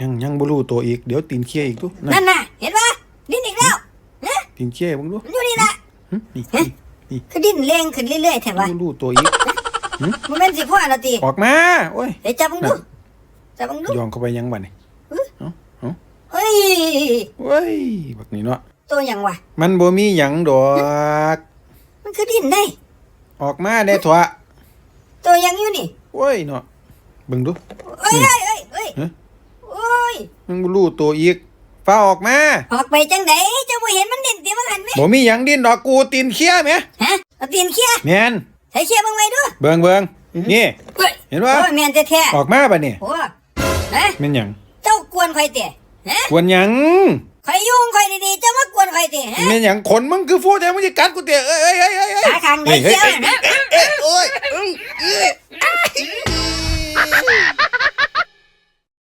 ยังยังบ่รู้ตัวอีก เดี๋ยวตีนเคี้ยอีกดูนั่นั่นนน่ะ เห็นปะดิ้นอีกแล้วฮะตีนเคี้ยเบิ่งดูมันอยู่นี่ละหึนี่นี่นี่คือดิ้นแรงขึ้นเรื่อยๆแถวะบ่รู้ตัวอีก มันเป็นสิพ่อละตีออกมาโอ้ย เดี๋ยวจับมึงดู จับมึงดู ยองเข้าไปยังบัดนี่เฮ้ย เว้ยบักนี่เนาะตัวหยังวะ มันบ่มีหยังดอก มันคือดิ้นได้ ออกมาได้ถั่วตัวหยังอยู่นี่โอ้ยเนาะเบิ่งดู เอ้ยเอ้ยเอ้ยเอ้ยฮะโอ้ ยมันบ่รู้ตัวอีกฟ้าออกมาออกไปจังไดเจ้าบ่เห็นมันดิ้นตีมันหันไหมบ่มีหยังดิ้นดอกกูตีนเคี้ยแหมฮะเอาตีนเขี้ยแม่นใส่เขี้ยเบิ่งไว้ดูเบิ่งเบิ่งนี่ เฮ้ยเห็นปะโอ้ยแม่นแท้ออกมาบัดนี่ๆโอ้ฮะแม่นหยังเจ้ากวนข่อยเตะฮะควรหยังข่อยยุ่งข่อยดีๆเจ้ามากวนข่อยเตะฮะแม่นหยังขนมึงคือฟูแต่มึงสิกัดกูเตะเอ้ยเอ้ยเอ้ยเอ้ยเอ้ยขาข้างไหนเขี้ยวนะ